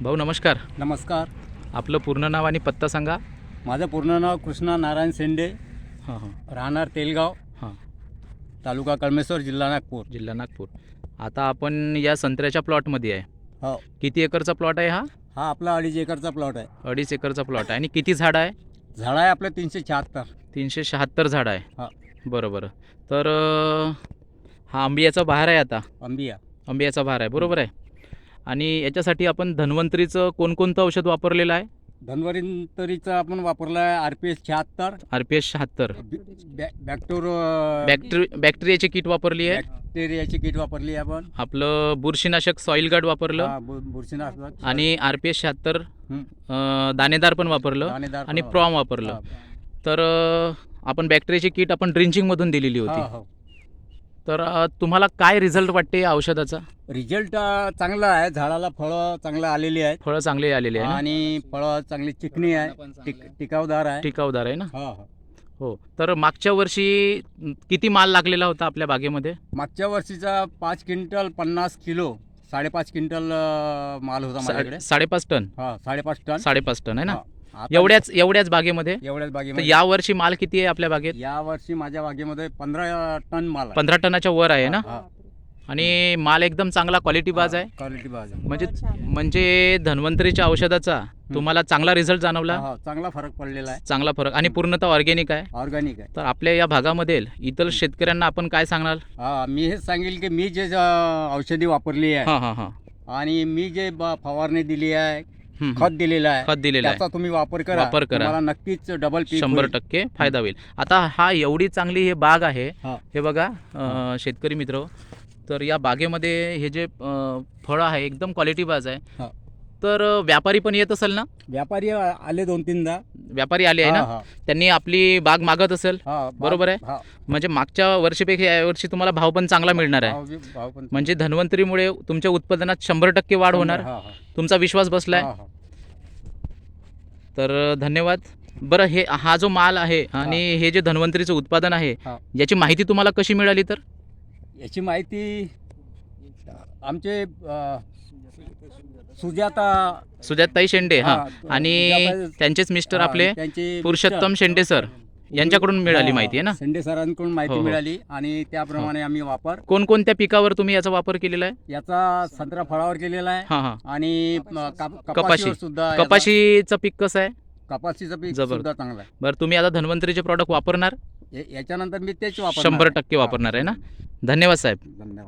भाऊ नमस्कार. नमस्कार. आपलं पूर्ण नाव आणि पत्ता सांगा. माझं पूर्ण नाव कृष्णा नारायण शेंडे. हां हां. राहणार तेलगाव. हां. तालुका कळमेश्वर जिल्हा नागपूर. जिल्हा नागपूर. आता आपण या संत्र्याच्या प्लॉटमध्ये आहे. हो. किती एकरचा प्लॉट आहे हा? हा आपला अडीच एकरचा प्लॉट आहे. अडीच एकरचा प्लॉट आहे. आणि किती झाड आहे? झाड आहे आपलं तीनशे शहात्तर. तीनशे शहात्तर झाड आहे. हा. बरं बरं. तर अं, हा आंबियाचा बहार आहे आता. अंबिया आंबियाचा बहार आहे. बरोबर आहे? आणि याच्यासाठी आपण धन्वंतरीचं कोणकोणतं औषध वापरलेलं आहे? धन्वंतरीचा आपण वापरला आहे आर पी एस शहात्तर. आर पी एस शहात्तर. बॅक्टोर बॅक्टेरि बॅक्टेरियाची किट वापरली आहे? बॅक्टेरियाची किट वापरली आहे आपण. आपलं बुरशीनाशक सॉईल गार्ड वापरलं. बुरशीनाशक. आणि आर पी एस शहात्तर दाणेदार पण वापरलं दाणेदार आणि प्रॉम वापरलं. तर आपण बॅक्टेरियाची किट आपण ड्रिंचिंगमधून दिलेली हा, होती हो. तर अं, तुम्हाला काय रिझल्ट वाटते या औषधाचा? रिझल्ट अं, चांगला आहे. झाडाला फळं चांगलं आलेली आहेत. फळं चांगले आलेले आहे ना? आणि फळं चांगली चिकणी आहे. टिक- टिकावदार आहे. टिकाऊदार आहे ना? हा हा. हो. तर मागच्या वर्षी किती माल लागलेला होता आपल्या बागेमध्ये? मागच्या वर्षीचा पाच क्विंटल पन्नास किलो साडेपाच क्विंटल अं, माल होता माझ्याकडे. सा- साडेपाच टन? हा साडेपाच टन. साडेपाच टन आहे ना? हा. एवढ्याच एवढ्याच बागेमध्ये? एवढ्याच तर बागेमध्ये या वर्षी माल किती आहे आपल्या बागेत? या वर्षी माझ्या बागेमध्ये पंधरा टन माल आहे. पंधरा टनाच्या वर आहे ना? हा, आणि माल एकदम चांगला क्वालिटी बाज आहे? क्वालिटी बाज आहे. म्हणजे म्हणजे धन्वंतरीच्या औषधाचा तुम्हाला चांगला रिझल्ट जाणवला? हा, चांगला फरक पडलेला आहे. चांगला फरक. आणि पूर्णतः ऑर्गॅनिक आहे? ऑर्गॅनिक आहे. तर आपल्या या भागामध्ये इतर शेतकऱ्यांना आपण काय सांगणार? हा मी हेच सांगेल की मी जे औषधी वापरली आहे हां हां हां. आणि मी जे ब- फवारणी दिली आहे हं, खत दिलेलं आहे खत दिलेलं आहे त्याचा तुम्ही वापर करा वापर करा. तुम्हाला नक्कीच डबल शंभर. टक्के फायदा होईल आता हा एवढी चांगली हे बाग आहे हा. हे बघा अं, शेतकरी मित्र तर या बागेमध्ये हे जे अं, फळं आहे एकदम क्वालिटी बाज आहे. तर व्यापारी पण येत असेल ना? व्यापारी आले दोन तीनदा. व्यापारी आले आहे ना? त्यांनी आपली बाग मागत असेल? बरोबर आहे? म्हणजे मागच्या वर्षीपेक्षा या वर्षी तुम्हाला भाव पण चांगला मिळणार आहे. म्हणजे धन्वंतरीमुळे तुमच्या उत्पादनात शंभर टक्के वाढ होणार. तुमचा विश्वास बसलाय. तर धन्यवाद. बरं हे हा जो माल आहे आणि हे जे धन्वंतरीचं उत्पादन आहे. याची माहिती तुम्हाला कशी मिळाली तर? याची माहिती आमचे सुजाता सुजाताई शेंडे हा. हा, आणि त्यांचेच मिस्टर आपले त्यांचे पुरुषोत्तम शेंडे सर. यांच्याकडून मिळाली माहिती आहे ना? शेंडे सरांकडून माहिती हो, हो. मिळाली आणि त्याप्रमाणे आम्ही वापर कोणकोणत्या पिकावर तुम्ही याचा वापर केलेला आहे? याचा संत्रा फळावर केलेला आहे. हां हां. आणि काप- कपाशी. कपाशीवर सुद्धा याचा- कपाशीचं पीक कसं आहे? कपाशीचं पीक जबर. सुद्धा चांगलं आहे. बरं तुम्ही आता धन्वंतरीचे प्रॉडक्ट वापरणार? याच्यानंतर मी तेच वापर शंभर टक्के वापरणार आहे ना? धन्यवाद साहेब. धन्यवाद.